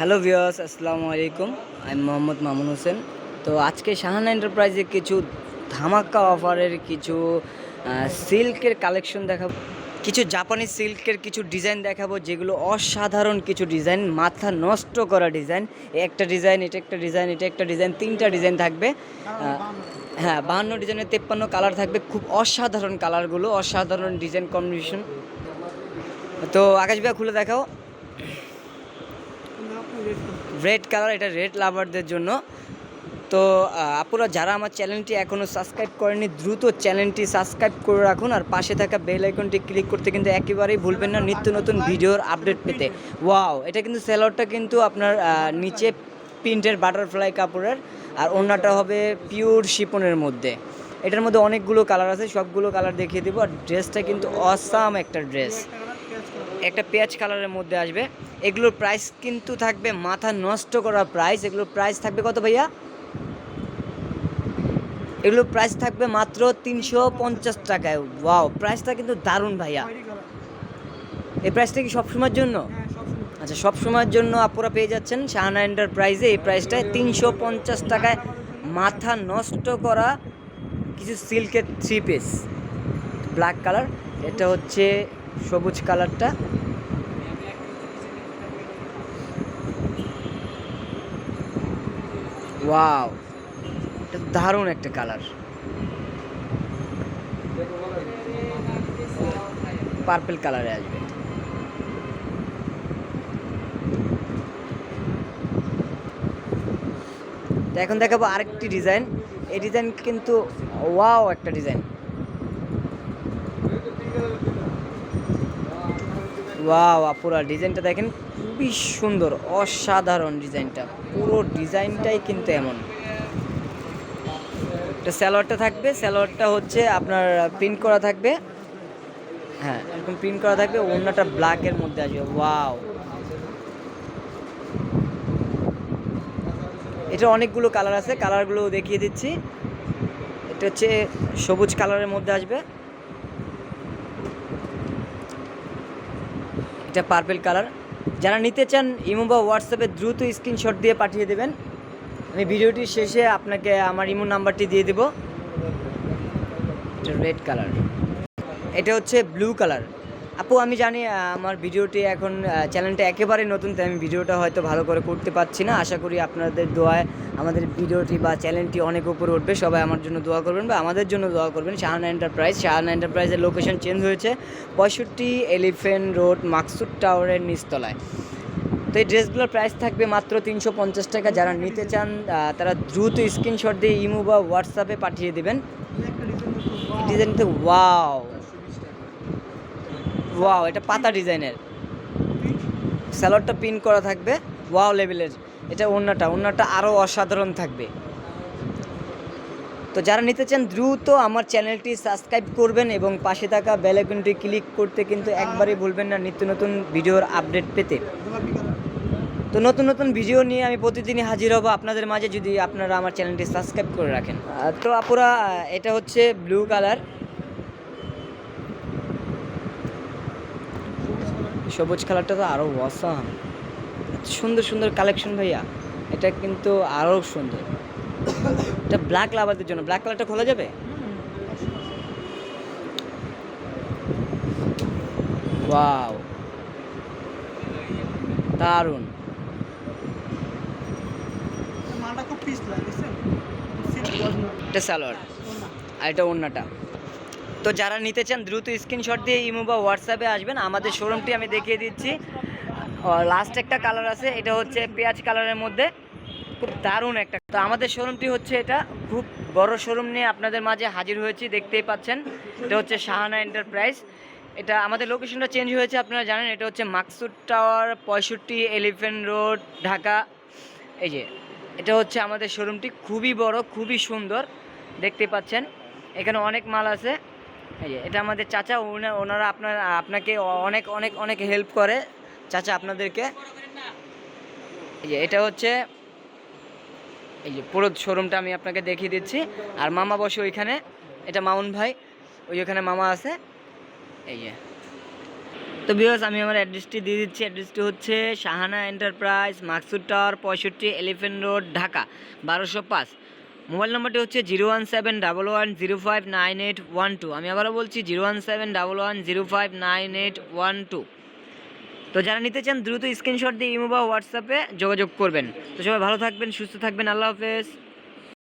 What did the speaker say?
Hello viewers আসসালামু আলাইকুম। আমি মোহাম্মদ মামুন হোসেন। তো আজকে শাহানা এন্টারপ্রাইজে কিছু ধামাক্কা অফারের কিছু সিল্কের কালেকশন দেখাবো। কিছু জাপানি সিল্কের কিছু ডিজাইন দেখাবো, যেগুলো অসাধারণ কিছু ডিজাইন, মাথা নষ্ট করা ডিজাইন। একটা ডিজাইন, এটা একটা ডিজাইন, এটা একটা ডিজাইন, তিনটা ডিজাইন থাকবে। হ্যাঁ বাহান্ন ডিজাইনের তেপ্পান্ন কালার থাকবে। খুব অসাধারণ কালারগুলো, অসাধারণ ডিজাইন কম্বিনেশন। তো আকাশ ভাইয়া খুলে দেখাও। রেড কালার এটা রেড লাভারদের জন্য। তো আপুরা, যারা আমার চ্যানেলটি এখনও সাবস্ক্রাইব করেনি, দ্রুত চ্যানেলটি সাবস্ক্রাইব করে রাখুন আর পাশে থাকা বেল আইকনটি ক্লিক করতে কিন্তু একেবারেই ভুলবেন না নিত্য নতুন ভিডিওর আপডেট পেতে। ওয়াও এটা কিন্তু সেলরটা কিন্তু আপনার নিচে প্রিন্টের বাটারফ্লাই কাপড়ের আর অন্যটা হবে পিওর শিপনের মধ্যে। এটার মধ্যে অনেকগুলো কালার আছে, সবগুলো কালার দেখিয়ে দেবো। আর ড্রেসটা কিন্তু অসাম একটা ড্রেস একটা পেঁয়াজ কালারের মধ্যে আসবে। এগুলোর প্রাইস কিন্তু থাকবে মাথা নষ্ট করা প্রাইস এগুলোর প্রাইস থাকবে কত ভাইয়া? এগুলোর প্রাইস থাকবে মাত্র তিনশো পঞ্চাশ টাকায়। ওয়াও প্রাইসটা কিন্তু দারুণ ভাইয়া। এই প্রাইসটা কি সবসময়ের জন্য? আচ্ছা সব সময়ের জন্য আপনারা পেয়ে যাচ্ছেন শাহানা এন্টারপ্রাইজে এই প্রাইসটায় তিনশো পঞ্চাশ টাকায় মাথা নষ্ট করা কিছু সিল্কের থ্রি পিস ব্ল্যাক কালার এটা হচ্ছে সবুজ কালারটা। ওয়াও দারুণ একটা কালার। পার্পল কালারে আসবে। এখন দেখাবো আরেকটি ডিজাইন। এই ডিজাইন কিন্তু ওয়াও একটা ডিজাইন। ওয়াও আপুরা ডিজাইনটা দেখেন, খুবই সুন্দর, অসাধারণ ডিজাইনটা। পুরো ডিজাইনটাই কিন্তু এমন। একটা স্যালোয়ারটা থাকবে স্যালোয়ারটা হচ্ছে আপনার প্রিন্ট করা থাকবে। হ্যাঁ এরকম প্রিন্ট করা থাকবে অন্যটা ব্ল্যাকের মধ্যে আসবে ওয়াও এটা অনেকগুলো কালার আছে কালারগুলো দেখিয়ে দিচ্ছি। এটা হচ্ছে সবুজ কালারের মধ্যে আসবে। এটা পার্পেল কালার যারা নিতে চান, ইমো বা হোয়াটসঅ্যাপে দ্রুত স্ক্রিনশট দিয়ে পাঠিয়ে দেবেন। আমি ভিডিওটি শেষে আপনাকে আমার ইমো নাম্বারটি দিয়ে দেবো। রেড কালার এটা হচ্ছে ব্লু কালার আপু আমি জানি আমার ভিডিওটি এখন চ্যানেলটা একেবারে নতুন তাই আমি ভিডিওটা হয়তো ভালো করে করতে পারছি না। আশা করি আপনাদের দোয়ায় আমাদের ভিডিওটি বা চ্যানেলটি অনেক উপরে উঠবে। সবাই আমার জন্য দোয়া করবেন বা আমাদের জন্য দোয়া করবেন। শাহানা এন্টারপ্রাইজ শাহানা এন্টারপ্রাইজের লোকেশন চেঞ্জ হয়েছে পঁয়ষট্টি এলিফেন্ট রোড মাকসুদ টাওয়ারের নিচতলায়। তো এই ড্রেসগুলোর প্রাইস থাকবে মাত্র তিনশো পঞ্চাশ টাকা। যারা নিতে চান তারা দ্রুত স্ক্রিনশট দিয়ে ইমো বা হোয়াটসঅ্যাপে পাঠিয়ে দেবেন। ডিজাইনতে ওয়াও ওয়াও, এটা পাতা ডিজাইনের। স্যালোডটা পিন করা থাকবে। ওয়াও লেভেলের। এটা অন্যটা অন্যটা আরও অসাধারণ থাকবে। তো যারা নিতে চান, দ্রুত আমার চ্যানেলটি সাবস্ক্রাইব করবেন এবং পাশে থাকা বেল আইকনটি ক্লিক করতে কিন্তু একবারই ভুলবেন না নিত্য নতুন ভিডিওর আপডেট পেতে। তো নতুন নতুন ভিডিও নিয়ে আমি প্রতিদিনই হাজির হব। আপনাদের মাঝে যদি আপনারা আমার চ্যানেলটি সাবস্ক্রাইব করে রাখেন। তো আপুরা এটা হচ্ছে ব্লু কালার। সবুজ কালারটা তো আরও অসাম সুন্দর সুন্দর কালেকশন ভাইয়া। এটা কিন্তু আরও সুন্দর। এটা ব্ল্যাক লাভারদের জন্য। ব্ল্যাক কালারটা খোলা যাবে? ওয়াও দারুণ। এটা সালোয়ার আর এটা অন্যটা তো যারা নিতে চান দ্রুত স্ক্রিনশট দিয়ে ইমো বা হোয়াটসঅ্যাপে আসবেন। আমাদের শোরুমটি আমি দেখিয়ে দিচ্ছি। লাস্ট একটা কালার আছে, এটা হচ্ছে পেঁয়াজ কালারের মধ্যে। খুব দারুণ একটা। তো আমাদের শোরুমটি হচ্ছে এটা। খুব বড় শোরুম নিয়ে আপনাদের মাঝে হাজির হয়েছি, দেখতেই পাচ্ছেন। এটা হচ্ছে শাহানা এন্টারপ্রাইজ এটা আমাদের লোকেশনটা চেঞ্জ হয়েছে, আপনারা জানেন। এটা হচ্ছে মাকসুদ টাওয়ার, পঁয়ষট্টি এলিফেন্ট রোড, ঢাকা। এই যে, এটা হচ্ছে আমাদের শোরুমটি খুবই বড়, খুবই সুন্দর, দেখতে পাচ্ছেন। এখানে অনেক মাল আছে। এটা আমাদের চাচা ওনা- ওনারা আপনার, আপনাকে অনেক অনেক অনেক হেল্প করে। চাচা, আপনাদেরকে। এই যে, এটা হচ্ছে, এই যে, পুরো শোরুমটা আমি আপনাকে দেখিয়ে দিচ্ছি। আর মামা বসে ওইখানে। এটা মামুন ভাই, ওই ওখানে মামা আছে। এই যে। তো বিকজ আমি আমার অ্যাড্রেসটি দিয়ে দিচ্ছি। অ্যাড্রেসটি হচ্ছে শাহানা এন্টারপ্রাইজ মাকসুদ টাওয়ার পঁয়ষট্টি এলিফেন্ট রোড ঢাকা, বারোশো পাঁচ। মোবাইল নম্বরটি হচ্ছে zero one seven double one zero five nine eight one two. আমি আবারও বলছি zero one seven double one zero five nine eight one two. তো যারা নিতে চান, দ্রুত স্ক্রিনশট দিয়ে ইমো বা হোয়াটসঅ্যাপে যোগাযোগ করবেন। তো সবাই ভালো থাকবেন, সুস্থ থাকবেন। আল্লাহ হাফেজ।